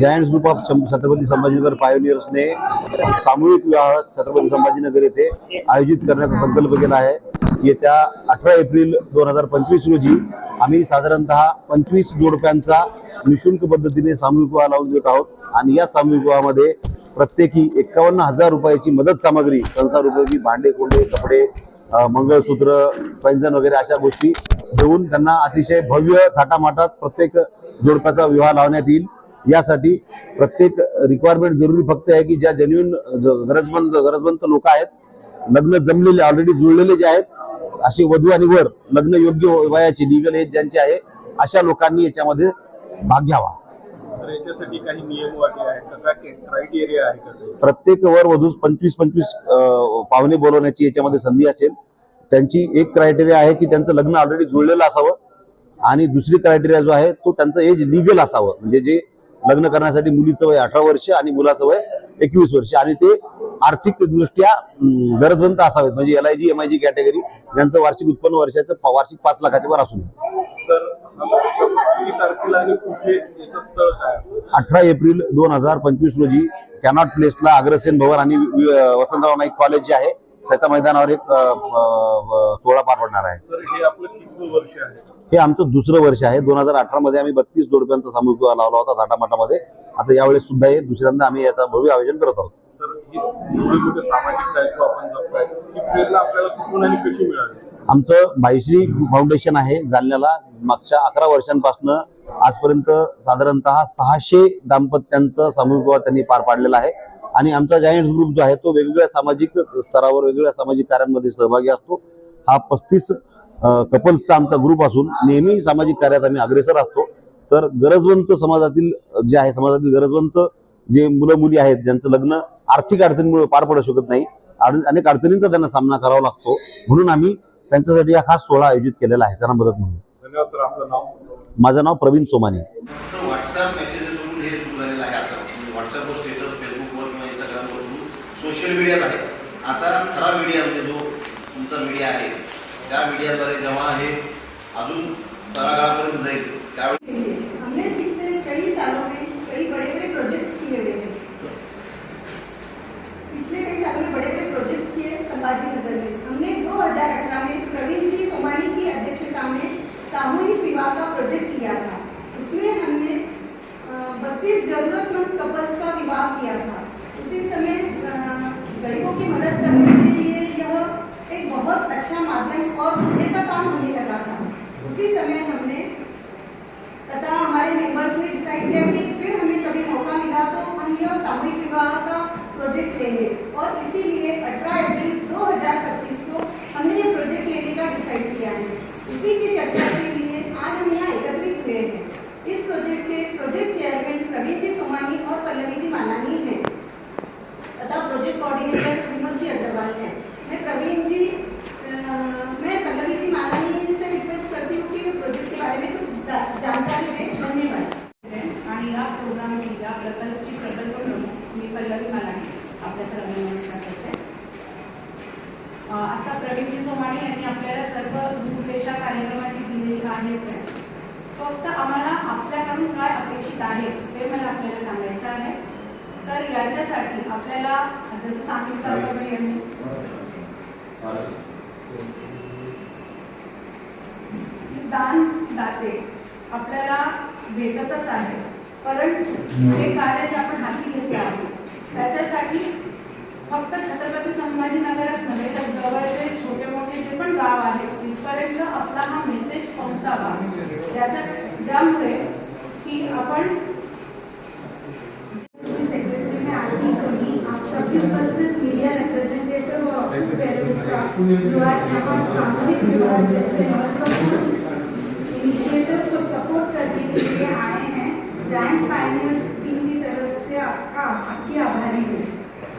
Giants group of Chhatrapati Sambhajinagar पायोनियर्सने सामूहिक विवाह छत्रपती संभाजीनगर येथे आयोजित करण्याचा संकल्प केला आहे. येत्या अठरा एप्रिल दोन हजार पंचवीस रोजी आम्ही साधारणतः पंचवीस जोडप्यांचा निशुल्क पद्धतीने सामूहिक विवाह लावून देत आहोत. आणि या सामूहिक विवाहामध्ये प्रत्येकी एकावन्न हजार रुपयाची मदत सामग्री संसार उपयोगी भांडे कोंडे कपडे मंगळसूत्र पैंजण वगैरे अशा गोष्टी देऊन त्यांना अतिशय भव्य थाटामाटात प्रत्येक जोडप्याचा विवाह लावण्यात येईल. यासाठी प्रत्येक रिक्वायरमेंट जरुरी फक्त आहे की ज्या जेन्युन गरजमंद गरजवंत लोक आहेत लग्न जमलेले ऑलरेडी जुळलेले जे आहेत असे वधू आणि वर लग्न योग्य वयाचे लिगल एज ज्यांचे आहे अशा लोकांनी याच्यामध्ये भाग घ्यावा? प्रत्येक वर वधूस पंचवीस पंचवीस पाहुणे बोलवण्याची याच्यामध्ये संधी असेल. त्यांची एक क्रायटेरिया आहे की त्यांचं लग्न ऑलरेडी जुळलेलं असावं. आणि दुसरी क्रायटेरिया जो आहे तो त्यांचं एज लिगल असावं. म्हणजे जे लग्न करण्यासाठी मुलीचं वय अठरा वर्ष आणि मुलाचं वय एकवीस वर्ष. आणि ते आर्थिक दृष्ट्या गरजवंत असावेत. म्हणजे L I G M I G category ज्यांचं वार्षिक उत्पन्न वर्षाचं वार्षिक पाच लाखाच्या वर असू? अठरा एप्रिल दोन हजार पंचवीस रोजी कॅनॉट प्लेसला अग्रसेन भवन आणि वसंतराव नाईक कॉलेज जे आहे त्याच्या मैदानावर एक सोहळा पार पडणार आहे. सर हे आमचं दुसरं वर्ष आहे. दोन हजार अठरा मध्ये आम्ही बत्तीस जोडप्यांचा सामूहिक लावला होता झाटामाटामध्ये. आता यावेळेस सुद्धा हे दुसऱ्यांदा आम्ही याचा भव्य आयोजन करत आहोत. आमचं भाईश्री फाउंडेशन आहे जालन्याला. मागच्या अकरा वर्षांपासून आजपर्यंत साधारणतः सहाशे दाम्पत्यांचं सामूहिक विवाह त्यांनी पार पाडलेला आहे. आणि आमचा जायंट ग्रुप जो आहे तो वेगवेगळ्या सामाजिक स्तरावर वेगवेगळ्या सामाजिक कार्यांमध्ये सहभागी असतो. हा पस्तीस कपल्सचा आमचा ग्रुप असून नेहमी सामाजिक कार्यात आम्ही अग्रेसर असतो. तर गरजवंत समाजातील जे आहे समाजातील गरजवंत जे मुलं मुली आहेत ज्यांचं लग्न आर्थिक अडचणीमुळे पार पडू शकत नाही आणि अनेक अडचणींचा त्यांना सामना करावा लागतो. म्हणून आम्ही त्यांच्यासाठी हा खास सोहळा आयोजित केलेला आहे. त्यांना मदत म्हणून. धन्यवाद सर. आपलं नाव? माझं नाव प्रवीण सोमानी. व्हॉट्सअप मेसेजेसवरून हे सुरू झालेलं आहे आता. म्हणजे व्हॉट्सअपवर स्टेटस इंस्टाग्रामवरून सोशल मीडियात आहे. आता खरा मीडिया म्हणजे जो तुमचा मीडिया आहे त्या मीडियाद्वारे जेव्हा हे अजून तळागाळापर्यंत जाईल त्यावेळी हमने पिछले कई सालों में कई बड़े बड़े प्रोजेक्ट्स किए हुए हैं पिछले कई सालों में बड़े बड़े प्रोजेक्ट्स किए संभाजी नगर में हमने 2018 में प्रवीण जी सोमानी की अध्यक्षता में सामूहिक विवाह का प्रोजेक्ट किया था उसमें हमने बत्तीस जरूरतमंद कपल्स का विवाह किया था उसी समय अ, गरीबों की मदद करने के लिए यह एक बहुत अच्छा माध्यम और पुण्य का काम होने लगा था उसी समय हमने तथा हमारे मेंबर्स ने डिसाइड किया कि फिर हमें कभी मौका मिला तो हम यह सामूहिक विवाह का प्रोजेक्ट लेंगे और इसीलिए 18 अप्रैल 2025 को हमने ये प्रोजेक्ट लेने का डिसाइड किया है उसी की चर्चा के लिए आज हम यहाँ एकत्रित हुए हैं इस प्रोजेक्ट के प्रोजेक्ट चेयरमैन प्रवीण जी सोमानी और पल्लवी जी मानानी हैं तथा प्रोजेक्ट कोऑर्डिनेटर विमल जी अग्रवाल हैं मैं प्रवीण जी अ, मैं पल्लवी जी मालानी से रिक्वेस्ट करती हूँ कि वे प्रोजेक्ट के बारे में कुछ जा- जानकारी दें धन्यवाद आणि या प्रोग्रामची या प्रकल्पची प्रकल्प प्रमुख मी पल्लवी मालानी आपल्या सर्वांना नमस्कार करते अ, प्रवीणजी सोमाणी यांनी आपल्याला सर्व रूपरेषा कार्यक्रमाची दिलेली आहेच आहे. फक्त आम्हाला आपल्याकडून काय अपेक्षित आहे ते मला आपल्याला सांगायचं आहे. तर याच्यासाठी आपल्याला जसं सांगितलं यांनी. दान दाते आपल्याला भेटतच आहे. परंतु हे कार्य जे आपण हाती घेतले आहे त्याच्यासाठी फक्त छत्रपती संभाजीनगरच जो को सपोर्ट करने के लिए आए हैं जाइंट फाइनेंस टीम की तरफ़ से आपका आपकी आभारी हूँ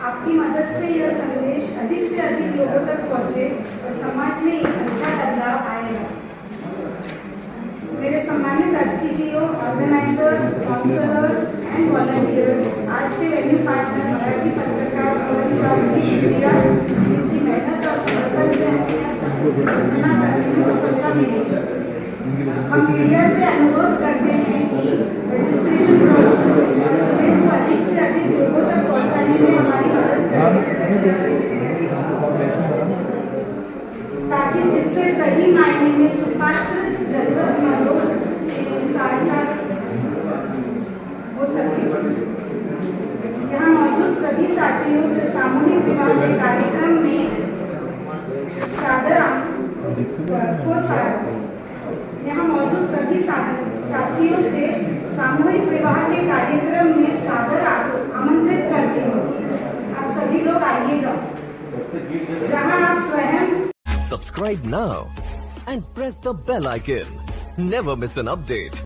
आपकी मदद से यह संदेश अधिक से अधिक लोगों तक पहुँचे और समाज में एक अच्छा बदलाव आएगा मेरे सम्मानित अतिथियों ऑर्गेनाइजर्स काउंसलर्स एंड वॉलंटियर्स आज के वेन्यू पार्टनर मराठी हम मीडिया से अनुरोध करते हैं रजिस्ट्रेशन प्रोसेस को अधिक से अधिक लोगों तक पहुंचाने में हमारी मदद करें ताकि जिससे सही मायने में साथियों से सामूहिक विवाह के कार्यक्रम में सादर आ- आमंत्रित करती हूँ. हो. आप सभी लोग आइएगा जहाँ आप स्वयं subscribe now and press the bell icon never miss an update